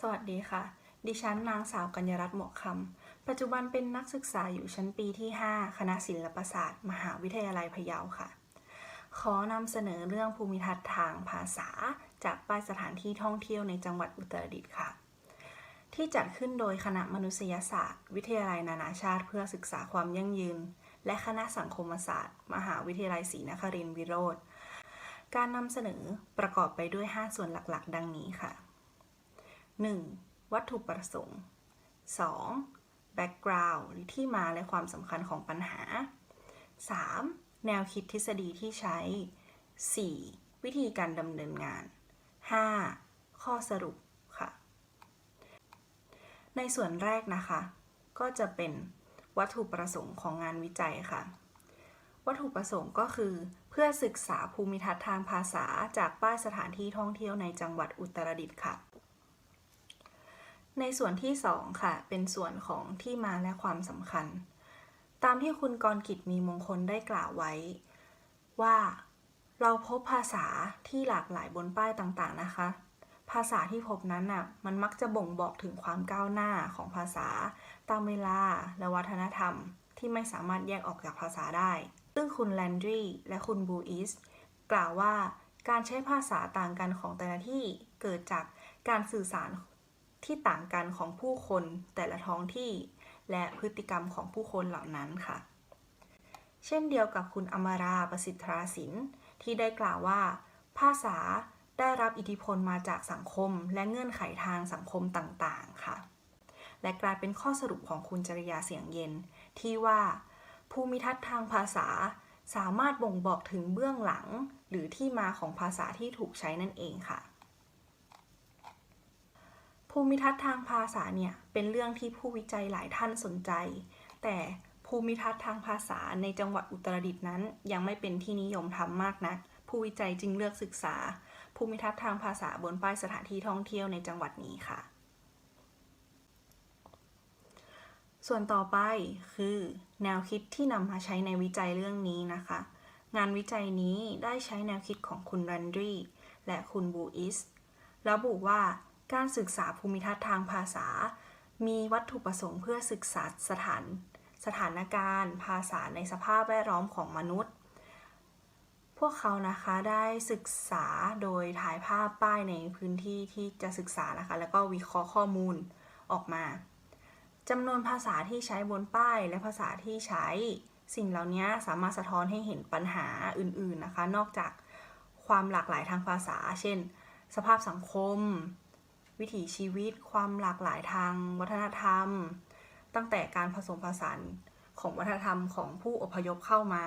สวัสดีค่ะ ดิฉันนางสาวกัญญรัตน์หมวกคำ ปัจจุบันเป็นนักศึกษาอยู่ชั้นปีที่ 5 คณะศิลปศาสตร์ มหาวิทยาลัยพะเยาค่ะ ขอนำเสนอเรื่องภูมิทัศน์ทางภาษา จากป้ายสถานที่ท่องเที่ยวในจังหวัดอุตรดิตถ์ค่ะ ที่จัดขึ้นโดยคณะมนุษยศาสตร์ วิทยาลัยนานาชาติ เพื่อศึกษาความยั่งยืน และคณะสังคมศาสตร์ มหาวิทยาลัยศรีนครินทร์วิโรธการนำเสนอประกอบไปด้วย 5 ส่วนหลักๆ ดังนี้ค่ะ 1. วัตถุประสงค์ 2. background หรือที่มาและความสำคัญของปัญหา 3. แนวคิดทฤษฎีที่ใช้ 4. วิธีการดำเนินงาน 5. ข้อสรุปค่ะ ในส่วนแรกนะคะ ก็จะเป็นวัตถุประสงค์ของงานวิจัยค่ะ วัตถุประสงค์ก็คือ เพื่อศึกษาภูมิทัศน์ทางภาษาจากป้ายสถานที่ท่องเที่ยวในจังหวัดอุตรดิตถ์ค่ะ ในส่วนที่ 2 ค่ะ เป็นส่วนของที่มาและความสำคัญ ตามที่คุณกรกิจมีมงคลได้กล่าวไว้ ว่าเราพบภาษาที่หลากหลายบนป้ายต่างๆนะคะ ภาษาที่พบนั้นน่ะมันมักจะบ่งบอกถึงความก้าวหน้าของภาษา ตามเวลาและวัฒนธรรม ที่ไม่สามารถแยกออกจากภาษาได้ ซึ่งคุณแลนดรีและคุณบูอิสกล่าวว่าการใช้ภาษาต่างกันของแต่ละที่เกิดจากการสื่อสาร ที่ต่างกันของผู้คนแต่ละท้องที่ และพฤติกรรมของผู้คนเหล่านั้นค่ะ เช่นเดียวกับคุณอมราประสิทธราสินที่ได้กล่าวว่า ภาษาได้รับอิทธิพลมาจากสังคมและเงื่อนไขทางสังคมต่างๆค่ะ และกลายเป็นข้อสรุปของคุณจริยาเสียงเย็น ที่ว่า ภูมิทัศน์ทางภาษาสามารถบ่งบอกถึงเบื้องหลัง หรือที่มาของภาษาที่ถูกใช้นั่นเองค่ะ ภูมิทัศน์ทางภาษาเนี่ยเป็นเรื่องที่ผู้วิจัยหลายท่านสนใจ แต่ภูมิทัศน์ทางภาษาในจังหวัดอุตรดิตถ์นั้น ยังไม่เป็นที่นิยมทำมากนัก ผู้วิจัยจึงเลือกศึกษา ภูมิทัศน์ทางภาษาบนป้ายสถานที่ท่องเที่ยวในจังหวัดนี้ค่ะ ส่วนต่อไปคือ แนวคิดที่นำมาใช้ในวิจัยเรื่องนี้นะคะ งานวิจัยนี้ได้ใช้แนวคิดของคุณรันดรีและคุณบูอิสระบุว่า การศึกษาภูมิทัศน์ทางภาษา มีวัตถุประสงค์เพื่อศึกษาสถาน สถานการณ์ ภาษาในสภาพแวดล้อมของมนุษย์ พวกเขานะคะได้ศึกษาโดยถ่ายภาพป้ายในพื้นที่ที่จะศึกษานะคะ แล้วก็วิเคราะห์ข้อมูลออกมาจำนวนภาษาที่ใช้บนป้ายและภาษาที่ใช้ สิ่งเหล่านี้สามารถสะท้อนให้เห็นปัญหาอื่นๆนะคะ นอกจากความหลากหลายทางภาษา เช่น สภาพสังคม วิถีชีวิตความหลากหลายทางวัฒนธรรม ตั้งแต่การผสมผสานของวัฒนธรรมของผู้อพยพเข้ามา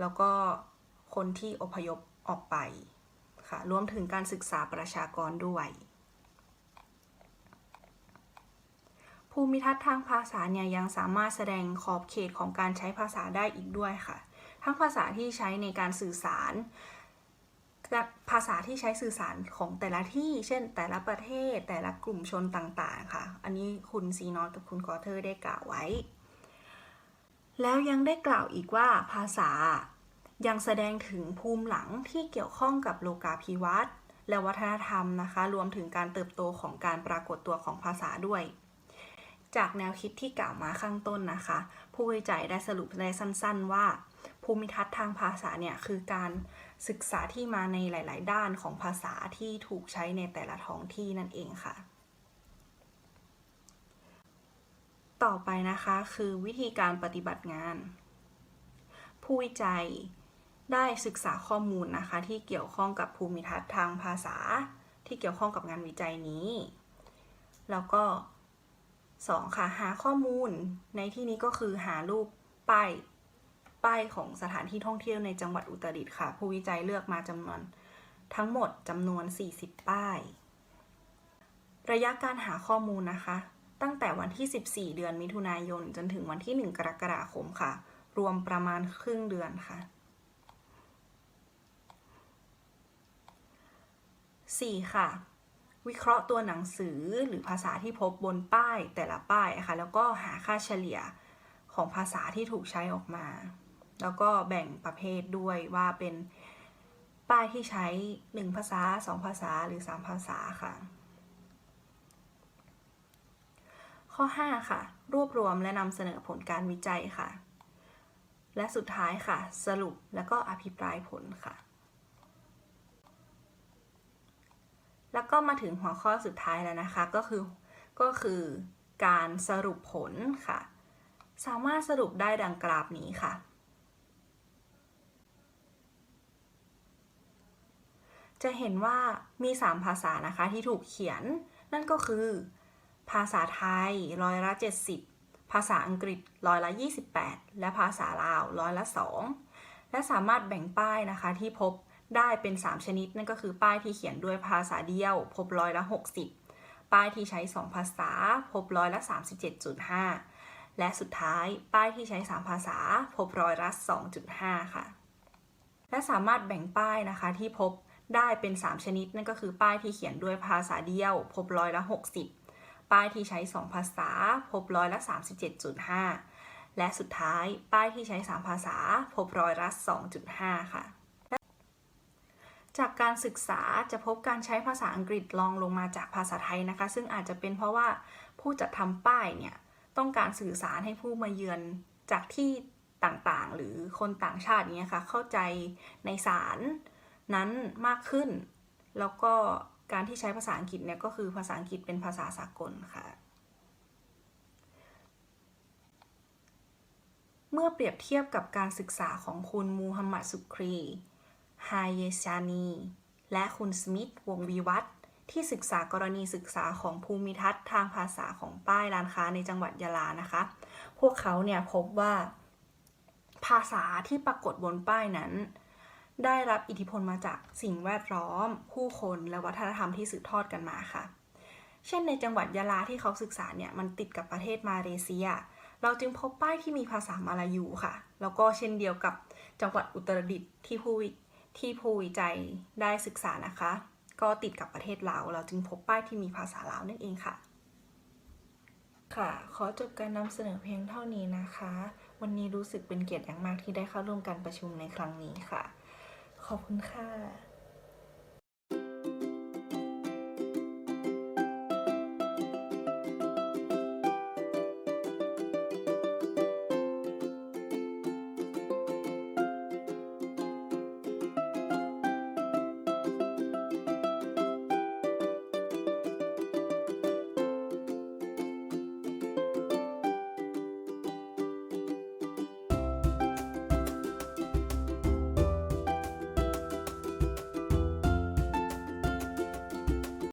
แล้วก็คนที่อพยพออกไปค่ะรวมถึงการศึกษาประชากรด้วย ภูมิทัศน์ทางภาษาเนี่ยยังสามารถแสดงขอบเขตของการใช้ภาษาได้อีกด้วยค่ะ ทั้งภาษาที่ใช้ในการสื่อสาร ภาษาที่ใช้สื่อสารของแต่ละที่ เช่น แต่ละประเทศ แต่ละกลุ่มชนต่างๆ ค่ะ อันนี้คุณซีนอตกับคุณกอเทอร์ได้กล่าวไว้ แล้วยังได้กล่าวอีกว่าภาษายังแสดงถึงภูมิหลังที่เกี่ยวข้องกับโลกาภิวัตน์และวัฒนธรรมนะคะ รวมถึงการเติบโตของการปรากฏตัวของภาษาด้วย จากแนวคิดที่กล่าวมาข้างต้นนะคะ ผู้วิจัยได้สรุปได้สั้น ๆว่า ภูมิทัศน์ทางภาษาเนี่ยคือการศึกษาที่มาในหลาย ๆ ด้านของภาษาที่ถูกใช้ในแต่ละท้องที่นั่นเองค่ะ ต่อไปนะคะคือวิธีการปฏิบัติงาน ผู้วิจัยได้ศึกษาข้อมูลนะคะ ที่เกี่ยวข้องกับภูมิทัศน์ทางภาษา ที่เกี่ยวข้องกับงานวิจัยนี้ แล้วก็ 2. ค่ะ หาข้อมูลในที่นี้ก็คือหารูปป้าย ป้ายของสถานที่ท่องเที่ยวในจังหวัดอุตรดิตถ์ค่ะ ผู้วิจัยเลือกมาจำนวนทั้งหมดจำนวน 40 ป้าย ระยะการหาข้อมูลนะคะ ตั้งแต่วันที่ 14 เดือนมิถุนายน จนถึงวันที่ 1 กรกฎาคมค่ะ รวมประมาณครึ่งเดือนค่ะ 4. ค่ะ วิเคราะห์ตัวหนังสือหรือภาษาที่พบบนป้ายแต่ละป้ายค่ะ แล้วก็หาค่าเฉลี่ยของภาษาที่ถูกใช้ออกมา แล้วก็แบ่งประเภทด้วยว่าเป็นป้ายที่ใช้ 1 ภาษา 2 ภาษาหรือ 3 ภาษาค่ะ ข้อ 5 ค่ะ รวบรวมและนำเสนอผลการวิจัยค่ะ และสุดท้ายค่ะ สรุปแล้วก็อภิปรายผลค่ะ แล้วก็มาถึงหัวข้อสุดท้ายแล้วนะคะก็คือก็คือการสรุปผลค่ะ สามารถสรุปได้ดังกราฟนี้ค่ะ จะเห็นว่ามี 3 ภาษานะคะที่ถูกเขียน นั่นก็คือ ภาษาไทยร้อยละ70 ภาษาอังกฤษร้อยละ28 และภาษาลาวร้อยละ2และสามารถแบ่งป้ายนะคะที่พบได้เป็น 3 ชนิด นั่นก็คือป้ายที่เขียนด้วยภาษาเดียว พบร้อยละ 60 ป้ายที่ใช้ 2 ภาษา พบร้อยละ 37.5 และสุดท้ายป้ายที่ใช้ 3 ภาษา พบร้อยละ 2.5 ค่ะ และสามารถแบ่งป้ายนะคะที่พบ ได้เป็น 3 ชนิด นั่นก็คือป้ายที่เขียนด้วยภาษาเดียว พบร้อยละ 60 ป้ายที่ใช้ 2 ภาษา พบร้อยละ 37.5 และสุดท้ายป้ายที่ใช้ 3 ภาษา พบร้อยละ 2.5 ค่ะจากการศึกษาจะพบการใช้ภาษาอังกฤษรองลงมาจากภาษาไทยนะคะ ซึ่งอาจจะเป็นเพราะว่าผู้จัดทำป้ายเนี่ยต้องการสื่อสารให้ผู้มาเยือนจากที่ต่างๆ หรือคนต่างชาติเนี่ยค่ะเข้าใจในสาร นั้นมากขึ้น แล้วก็การที่ใช้ภาษาอังกฤษเนี่ยก็คือภาษาอังกฤษเป็นภาษาสากลค่ะ เมื่อเปรียบเทียบกับการศึกษาของคุณมูฮัมหมัดสุครีฮาเยชานี และคุณสมิธวงวีวัฒที่ศึกษากรณีศึกษาของภูมิทัศน์ทางภาษาของป้ายร้านค้าในจังหวัดยะลานะคะ พวกเขาเนี่ยพบว่า ภาษาที่ปรากฏบนป้ายนั้น ได้รับอิทธิพลมาจากสิ่งแวดล้อม ผู้คนและวัฒนธรรมที่สืบทอดกันมาค่ะ เช่นในจังหวัดยะลาที่เขาศึกษาเนี่ยมันติดกับประเทศมาเลเซีย เราจึงพบป้ายที่มีภาษามาลายูค่ะ แล้วก็เช่นเดียวกับจังหวัดอุตรดิตถ์ที่ผู้วิที่ผู้วิจัยได้ศึกษานะคะ ก็ติดกับประเทศลาวเราจึงพบป้ายที่มีภาษาลาวนั่นเองค่ะ ค่ะ ขอจบการนำเสนอเพียงเท่านี้นะคะ วันนี้รู้สึกเป็นเกียรติอย่างมากที่ได้เข้าร่วมการประชุมในครั้งนี้ค่ะ ขอบคุณค่ะ